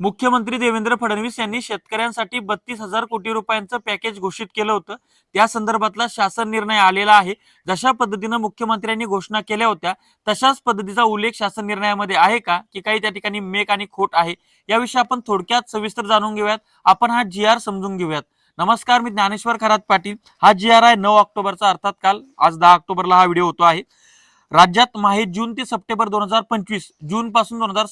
मुख्यमंत्री देवेंद्र फडणवीस यांनी शेतकऱ्यांसाठी बत्तीस हजार कोटी रुपयांचं पॅकेज घोषित केलं होतं. त्या संदर्भातला शासन निर्णय आलेला आहे. जशा पद्धतीनं मुख्यमंत्र्यांनी घोषणा केल्या होत्या तशाच पद्धतीचा उल्लेख शासन निर्णयामध्ये आहे का? की काही त्या ठिकाणी मेक आणि खोट आहे. याविषयी आपण थोडक्यात सविस्तर जाणून घेऊयात. आपण हा जी आर समजून घेऊयात. नमस्कार मी ज्ञानेश्वर खरात पाटील. हा जी आर आहे नऊ ऑक्टोबरचा अर्थात काल आज दहा ऑक्टोबरला हा व्हिडिओ होतो आहे. राज्यात माहे जून ते सप्टेंबर दोन हजार पंचवीस जून पासून दोन हजार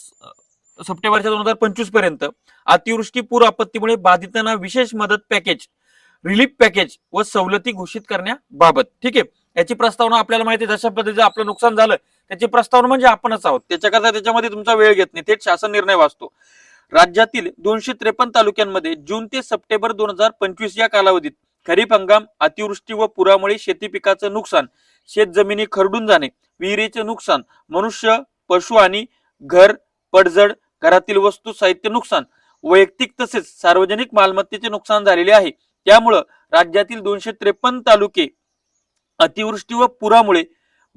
सप्टेंबरच्या दोन हजार पंचवीसपर्यंत अतिवृष्टी पूर आपत्तीमुळे बाधितांना विशेष मदत पॅकेज रिलीफ पॅकेज व सवलती घोषित करण्याबाबत. ठीक आहे? याची प्रस्तावना आपल्याला माहिती जशा पद्धतीचं आपलं नुकसान झालं त्याची प्रस्तावना म्हणजे आपणच आहोत. त्याच्याकरता त्याच्यामध्ये तुमचा वेळ घेत नाही. थेट शासन निर्णय वाचतो. राज्यातील दोनशे त्रेपन्न तालुक्यांमध्ये जून ते सप्टेंबर दोन हजार पंचवीस या कालावधीत खरीप हंगाम अतिवृष्टी व पुरामुळे शेती पिकाचं नुकसान शेत जमिनी खरडून जाणे विहिरीचे नुकसान मनुष्य पशु आणि घर पडझड घरातील वस्तू साहित्य नुकसान वैयक्तिक तसेच सार्वजनिक मालमत्तेचे नुकसान झालेले आहे. त्यामुळं राज्यातील दोनशे त्रेपन्न तालुके अतिवृष्टी व पुरामुळे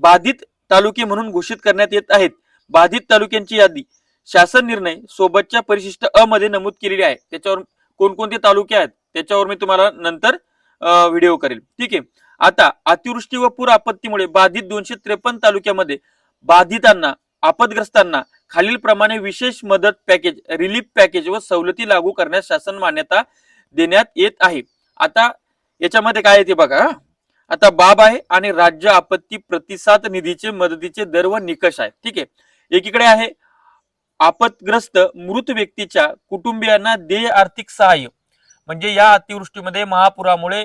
बाधित तालुके म्हणून घोषित करण्यात येत आहेत. बाधित तालुक्यांची यादी शासन निर्णय सोबतच्या परिशिष्ट अ मध्ये नमूद केलेली आहे. त्याच्यावर कोणकोणते तालुके आहेत त्याच्यावर मी तुम्हाला नंतर व्हिडिओ करेल. ठीक आहे? आता अतिवृष्टी व पूर आपत्तीमुळे बाधित दोनशे त्रेपन्न तालुक्यामध्ये बाधितांना आपदग्रस्तांना खालीलप्रमाणे विशेष मदत पॅकेज रिलीफ पॅकेज व सवलती लागू करण्यास शासन मान्यता देण्यात येत आहे. आता याच्यामध्ये काय आहे ते बघा आता बाब आहे आणि राज्य आपत्ती प्रतिसाद निधीचे मदतीचे दर व निकष आहे. ठीक आहे. एकीकडे आहे आपतग्रस्त मृत व्यक्तीच्या कुटुंबियांना देय आर्थिक सहाय्य. म्हणजे या अतिवृष्टीमध्ये महापुरामुळे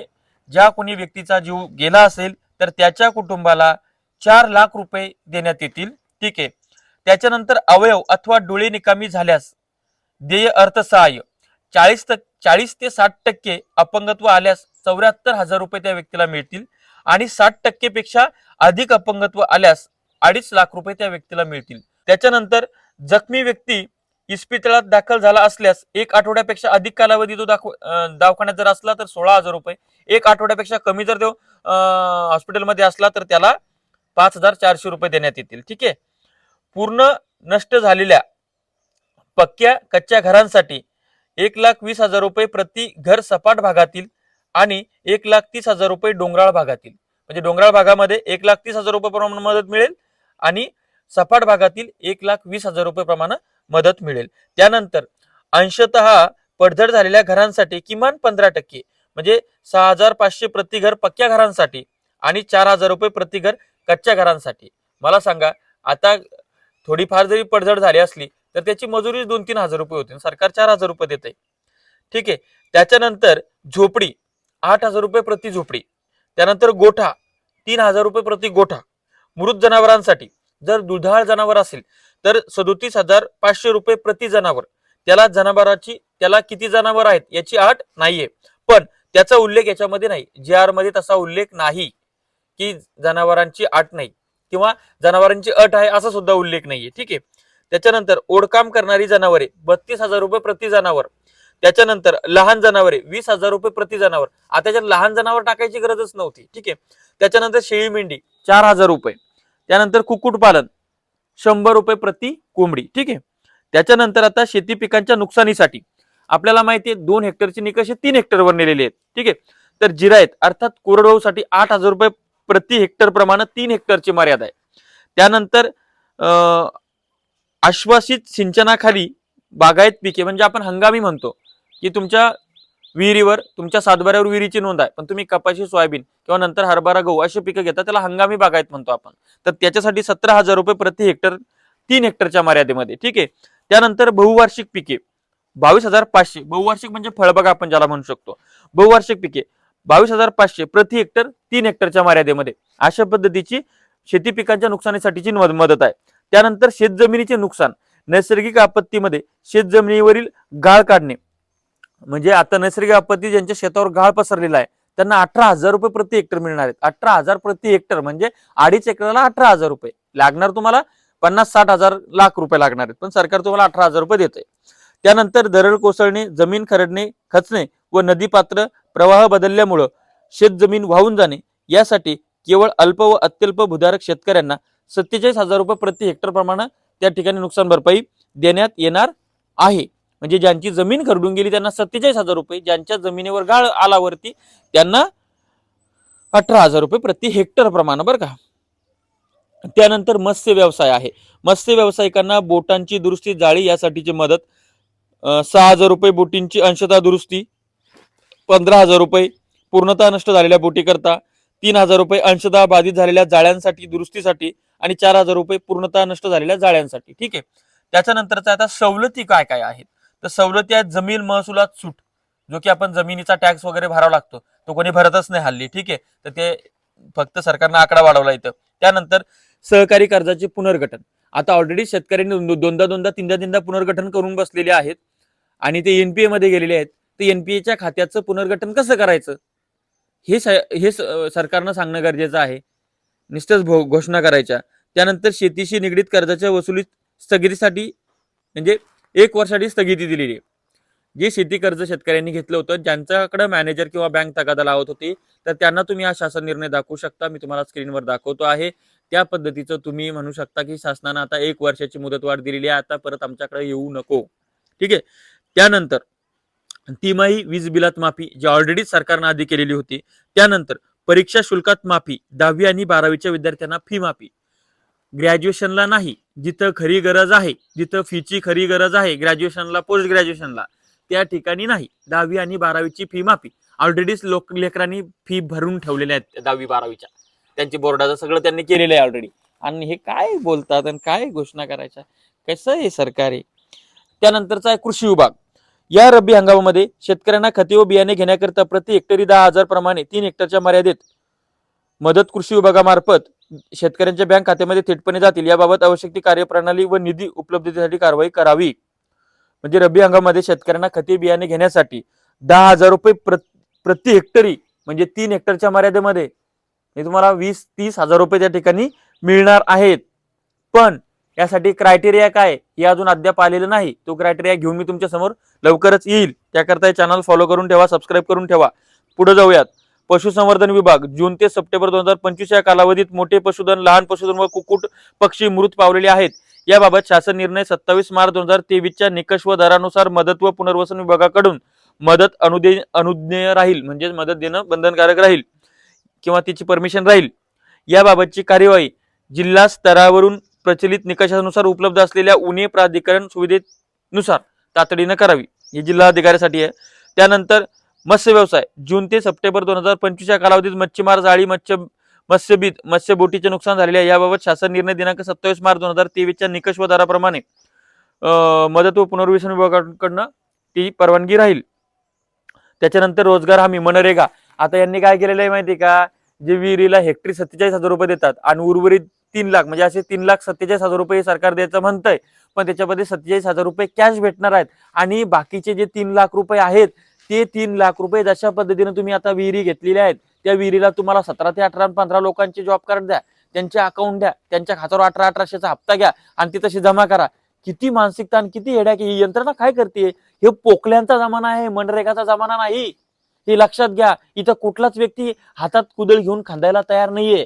ज्या कोणी व्यक्तीचा जीव गेला असेल तर त्याच्या कुटुंबाला चार लाख रुपये देण्यात येतील. ठीक आहे. त्याच्यानंतर अवयव अथवा डोळे निकामी झाल्यास देय अर्थसहाय्य चाळीस चाळीस ते साठ टक्के अपंगत्व आल्यास चौऱ्याहत्तर हजार रुपये त्या व्यक्तीला मिळतील आणि साठ टक्केपेक्षा अधिक अपंगत्व आल्यास अडीच लाख रुपये त्या व्यक्तीला मिळतील. त्याच्यानंतर जखमी व्यक्ती इस्पितळात दाखल झाला असल्यास एक आठवड्यापेक्षा अधिक कालावधी तो दाखव दवाखान्यात जर असला तर सोळा हजार रुपये. एक आठवड्यापेक्षा कमी जर तो हॉस्पिटलमध्ये असला तर त्याला पाच हजार चारशे रुपये देण्यात येतील. ठीक आहे? पूर्ण नष्ट झालेल्या पक्क्या कच्च्या घरांसाठी एक लाख वीस हजार रुपये प्रति घर सपाट भागातील आणि एक लाख तीस हजार रुपये डोंगराळ भागातील. म्हणजे डोंगराळ भागामध्ये एक लाख तीस हजार रुपये प्रमाण मदत मिळेल आणि सपाट भागातील एक लाख वीस हजार रुपये प्रमाण मदत मिळेल. त्यानंतर अंशतः पडझड झालेल्या घरांसाठी किमान पंधरा टक्के म्हणजे सहा हजार पाचशे प्रति घर पक्क्या घरांसाठी आणि चार हजार रुपये प्रति घर कच्च्या घरांसाठी. मला सांगा आता थोडीफार जरी पडझड झाली असली तर त्याची मजुरी दोन तीन हजार रुपये होते. सरकार चार हजार रुपये देते ठीक आहे. त्याच्यानंतर झोपडी आठ हजार रुपये प्रति झोपडी. त्यानंतर गोठा तीन हजार रुपये प्रति गोठा. मृत जनावरांसाठी जर दुधाळ जनावर असेल तर सदोतीस हजार पाचशे रुपये प्रति जनावर. त्याला जनावराची त्याला किती जनावर आहेत याची अट नाहीये. पण त्याचा उल्लेख याच्यामध्ये नाही. जी आरमध्ये तसा उल्लेख नाही. की जनावरांची आठ नाही. किंवा जनावरांची अट आहे असा सुद्धा उल्लेख नाहीये. ठीक आहे? त्याच्यानंतर ओढकाम करणारी जनावरे बत्तीस हजार रुपये प्रति जनावर. त्याच्यानंतर लहान जनावरे वीस हजार रुपये प्रति जनावर. आता त्याच्यात लहान जनावर टाकायची गरजच नव्हती. ठीक आहे? त्याच्यानंतर शेळी मेंढी चार हजार रुपये. त्यानंतर कुक्कुटपालन शंभर रुपये प्रति कोंबडी. ठीक आहे? त्याच्यानंतर आता शेती पिकांच्या नुकसानीसाठी. आपल्याला माहिती आहे दोन हेक्टरचे निकष हे तीन हेक्टरवर नेलेले आहेत. ठीक आहे? तर जिरायत अर्थात कोरडवाहूसाठी आठ हजार रुपये प्रति हेक्टर प्रमाणे तीन हेक्टरची मर्यादा आहे. त्यानंतर आश्वासित सिंचनाखाली बागायत पिके म्हणजे आपण हंगामी म्हणतो की तुमच्या विहिरीवर तुमच्या सातबाऱ्यावर विहिरीची नोंद आहे पण तुम्ही कपाशी सोयाबीन किंवा नंतर हरभरा गहू अशी पिकं घेता त्याला हंगामी बागायत म्हणतो आपण. तर त्याच्यासाठी सतरा हजार रुपये प्रति हेक्टर तीन हेक्टरच्या मर्यादेमध्ये ठीक आहे? त्यानंतर बहुवार्षिक पिके बावीस हजार पाचशे. बहुवार्षिक म्हणजे फळबाग आपण ज्याला म्हणू शकतो. बहुवार्षिक पिके बावीस हजार पाचशे प्रति हेक्टर तीन हेक्टरच्या मर्यादेमध्ये. अशा पद्धतीची शेती पिकांच्या नुकसानीसाठीची मद- मदत आहे. त्यानंतर शेतजमिनीचे नुकसान. नैसर्गिक आपत्तीमध्ये शेतजमिनीवरील गाळ काढणे. म्हणजे आता नैसर्गिक आपत्ती ज्यांच्या शेतावर गाळ पसरलेला आहे त्यांना अठरा हजार रुपये प्रति हेक्टर मिळणार आहेत. अठरा हजार प्रति हेक्टर म्हणजे अडीच एकराला अठरा हजार रुपये. लागणार तुम्हाला पन्नास साठ हजार लाख रुपये लागणार आहेत. पण सरकार तुम्हाला अठरा हजार रुपये देते त्यानंतर दरड कोसळणे जमीन खरडणे खचणे व नदी पात्र प्रवाह बदलल्यामुळं शेतजमीन वाहून जाणे यासाठी केवळ अल्प व अत्यल्प भूधारक शेतकऱ्यांना सत्तेचाळीस हजार रुपये प्रति हेक्टर प्रमाणे त्या ठिकाणी नुकसान भरपाई देण्यात येणार आहे. म्हणजे ज्यांची जमीन खरडून गेली त्यांना सत्तेचाळीस हजार रुपये ज्यांच्या जमिनीवर गाळ आलावरती त्यांना अठरा हजार रुपये प्रति हेक्टर प्रमाणे बरं का. त्यानंतर मत्स्य व्यवसाय आहे. मत्स्य व्यावसायिकांना बोटांची दुरुस्ती जाळी यासाठीची मदत सहा हजार रुपये बोटींची अंशता दुरुस्ती पंधरा हजार रुपये पूर्णतः नष्ट झालेल्या बोटीकरता तीन हजार रुपये अंशतः बाधित झालेल्या जाळ्यांसाठी दुरुस्तीसाठी आणि चार हजार रुपये पूर्णतः नष्ट झालेल्या जाळ्यांसाठी. ठीक आहे? त्याच्यानंतरचा आता सवलती काय काय आहेत? तर सवलती आहेत जमीन महसुलात सूट जो की आपण जमिनीचा टॅक्स वगैरे भरावा लागतो. तो कोणी भरतच नाही हल्ली. ठीक आहे? तर ते फक्त सरकारनं आकडा वाढवला इथं. त्यानंतर सहकारी कर्जाचे पुनर्गठन. आता ऑलरेडी शेतकऱ्यांनी दोनदा दोनदा तीनदा तीनदा पुनर्गठन करून बसलेले आहेत आणि ते एनपीए मध्ये गेलेले आहेत. तर एनपीएच्या खात्याचं पुनर्गठन कसं करायचं? हे हे सरकारनं सांगणं गरजेचं आहे. नुसतंच घोषणा करायच्या. त्यानंतर शेतीशी निगडीत कर्जाच्या वसुलीत स्थगितीसाठी म्हणजे एक वर्षासाठी स्थगिती दिलेली. आहे जे शेती कर्ज शेतकऱ्यांनी घेतलं होतं ज्यांच्याकडे मॅनेजर किंवा बँक तगादा लावत होती तर त्यांना तुम्ही हा शासन निर्णय दाखवू शकता. मी तुम्हाला स्क्रीनवर दाखवतो आहे. त्या पद्धतीचं तुम्ही म्हणू शकता की शासनानं आता एक वर्षाची मुदतवाढ दिलेली आहे. आता परत आमच्याकडे येऊ नको. ठीक आहे? त्यानंतर तिमाही वीज बिलात माफी जी ऑलरेडी सरकारनं आधी केलेली होती त्यानंतर परीक्षा शुल्कात माफी दहावी आणि बारावीच्या विद्यार्थ्यांना फी माफी. ग्रॅज्युएशनला नाही जिथं खरी गरज आहे जिथं फीची खरी गरज आहे ग्रॅज्युएशनला पोस्ट ग्रॅज्युएशनला त्या ठिकाणी नाही दहावी आणि बारावीची फी माफी. ऑलरेडीच लोक लेकरांनी फी भरून ठेवलेल्या आहेत दहावी बारावीच्या. त्यांची बोर्डाचं सगळं त्यांनी केलेलं आहे ऑलरेडी आणि हे काय बोलतात आणि काय घोषणा करायच्या? कसं आहे सरकार त्यानंतरचा आहे कृषी विभाग. या रब्बी हंगामामध्ये शेतकऱ्यांना खते व बियाणे घेण्याकरिता प्रति हेक्टरी दहा हजार प्रमाणे तीन हेक्टरच्या मर्यादेत मदत कृषी विभागामार्फत शेतकऱ्यांच्या बँक खात्यामध्ये थेटपणे जातील. याबाबत आवश्यक ती कार्यप्रणाली व निधी उपलब्धतेसाठी कारवाई करावी. म्हणजे रब्बी हंगामामध्ये शेतकऱ्यांना खते बियाणे घेण्यासाठी दहा हजार रुपये प्र- प्रति हेक्टरी म्हणजे तीन हेक्टरच्या मर्यादेमध्ये हे तुम्हाला वीस तीस हजार रुपये त्या ठिकाणी मिळणार आहेत. पण यासाठी क्रायटेरिया काय हे अजून अद्याप आलेलं नाही. तो क्रायटेरिया घेऊन मी तुमच्यासमोर लवकरच येईल. त्याकरता हे चॅनल फॉलो करून ठेवा सबस्क्राईब करून ठेवा. पुढे जाऊयात. पशुसंवर्धन विभाग जून ते सप्टेंबर दोन हजार पंचवीस या कालावधीत मोठे पशुधन लहान पशुधन व कुक्कुट पक्षी मृत पावलेले आहेत. याबाबत शासन निर्णय सत्तावीस मार्च दोन हजार तेवीसच्या निकष व दरानुसार मदत व पुनर्वसन विभागाकडून मदत अनुदे अनुज्ञेय राहील. म्हणजे मदत देणं बंधनकारक राहील किंवा तिची परमिशन राहील. याबाबतची कार्यवाही जिल्हा स्तरावरून प्रचलित निकषानुसार उपलब्ध असलेल्या उणे प्राधिकरण सुविधेनुसार तातडीनं करावी. ही जिल्हा अधिकाऱ्यासाठी आहे. त्यानंतर मत्स्य व्यवसाय. जून ते सप्टेंबर दोन हजार पंचवीसच्या कालावधीत मच्छीमार जाळी मत्स्य मत्स्यबीज मत्स्यबोटीचे नुकसान झालेले आहे. याबाबत शासन निर्णय दिनांक सत्तावीस मार्च दोन हजार तेवीसच्या निकष व दराप्रमाणे मदत व पुनर्वसन विभागाकडनं ती परवानगी राहील. त्याच्यानंतर रोजगार हमी मनरेगा. आता यांनी काय केलेलं आहे माहिती का? जे विहिरीला हेक्टरी सत्तेचाळीस हजार रुपये देतात आणि उर्वरित तीन लाख म्हणजे असे तीन लाख सत्तेचाळीस हजार रुपये सरकार द्यायचं म्हणतंय पण त्याच्यामध्ये सत्तेचाळीस हजार रुपये कॅश भेटणार आहेत. आणि बाकीचे जे तीन लाख रुपये आहेत ते तीन लाख रुपये जशा पद्धतीने तुम्ही आता विहिरी घेतलेल्या आहेत त्या विहिरीला तुम्हाला सतरा ते अठरा पंधरा लोकांचे जॉब कार्ड द्या त्यांचे अकाउंट द्या त्यांच्या खात्यावर अठरा अठराशेचा हप्ता घ्या आणि ती तशी जमा करा. किती मानसिकता आणि किती हेड्या की ही यंत्रणा काय करते? हे पोकल्यांचा जमाना आहे मनरेगाचा जमाना नाही. हे लक्षात घ्या इथं कुठलाच व्यक्ती हातात कुदळ घेऊन खांदायला तयार नाहीये.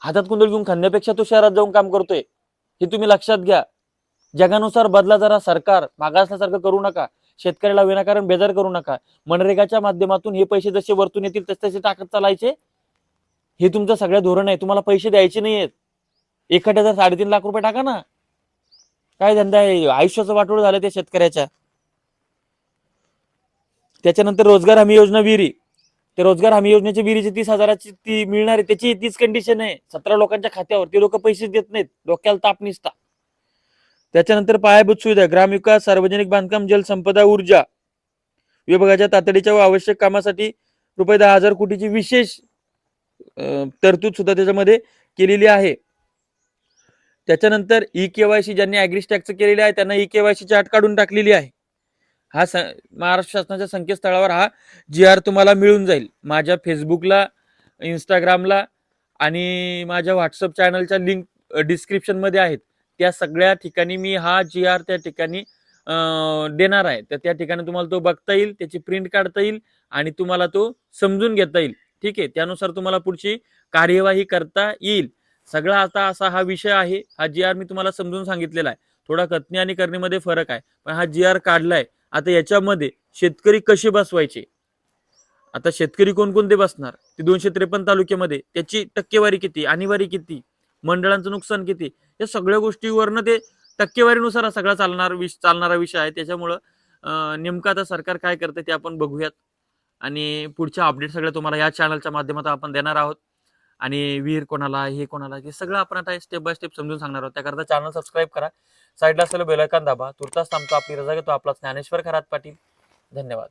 हातात कुंडल घेऊन खांद्यापेक्षा तो शहरात जाऊन काम करतोय. हे तुम्ही लक्षात घ्या. जगानुसार बदला जरा सरकार मागासल्यासारखं करू नका. शेतकऱ्याला विनाकारण बेजार करू नका. मनरेगाच्या माध्यमातून हे पैसे जसे वरतून येतील तसे तसे टाकत चालायचे. हे तुमचं सगळं धोरण आहे. तुम्हाला पैसे द्यायचे नाहीयेत. एखाद्याचा साडेतीन लाख रुपये टाका ना. काय धंदा आहे? आयुष्याचं वाटोळ झालं त्या शेतकऱ्याच्या. त्याच्यानंतर रोजगार हमी योजना विहिरी. ते रोजगार हमी योजनेची विहिरीची तीस हजाराची ती मिळणार आहे त्याची तीच कंडिशन आहे. सतरा लोकांच्या खात्यावर ते लोक पैसे देत नाहीत. डोक्याला ताप निसता. त्याच्यानंतर पायाभूत सुविधा ग्रामविकास सार्वजनिक बांधकाम जलसंपदा ऊर्जा. विभागाच्या तातडीच्या व आवश्यक कामासाठी रुपये दहा हजार कोटीची विशेष तरतूद सुद्धा त्याच्यामध्ये केलेली आहे. त्याच्यानंतर ई केवायसी ज्यांनी अॅग्रिस टॅक्स आहे त्यांना ई केवायसी अट काढून टाकलेली आहे. हा स महाराष्ट्र शासनाच्या संकेतस्थळावर हा जी आर तुम्हाला मिळून जाईल. माझ्या फेसबुकला इंस्टाग्रामला आणि माझ्या व्हॉट्सअप चॅनलच्या लिंक डिस्क्रिप्शनमध्ये आहेत. त्या सगळ्या ठिकाणी मी हा जी आर त्या ठिकाणी देणार आहे. तर त्या ठिकाणी तुम्हाला तो बघता येईल त्याची प्रिंट काढता येईल आणि तुम्हाला तो समजून घेता येईल. ठीक आहे? त्यानुसार तुम्हाला पुढची कार्यवाही करता येईल. सगळा आता असा हा विषय आहे. हा जी आर मी तुम्हाला समजून सांगितलेला आहे. थोडा कथनी आणि करणीमध्ये फरक आहे. पण हा जी आर काढलाय. आता याच्यामध्ये शेतकरी कसे बसवायचे? आता शेतकरी कोणकोणते बसणार? ते दोनशे त्रेपन्न तालुक्यामध्ये त्याची टक्केवारी किती आणीवारी किती मंडळांचं नुकसान किती? या सगळ्या गोष्टीवरनं ते टक्केवारीनुसार हा सगळा चालणार विष चालणारा विषय आहे. त्याच्यामुळं नेमकं आता सरकार काय करतं ते आपण बघूयात. आणि पुढच्या अपडेट सगळ्या तुम्हाला या चॅनलच्या माध्यमातून आपण देणार आहोत. आणि विहीर कोणाला हे कोणाला हे सगळं आपण आता स्टेप बाय स्टेप समजून सांगणार आहोत. त्याकरता चॅनल सबस्क्राईब करा. साईडला असलेलं बेलायकॉन दाबा. तुर्तास थांबतो. आपली रजा घेतो. आपला ज्ञानेश्वर खरात पाटील. धन्यवाद.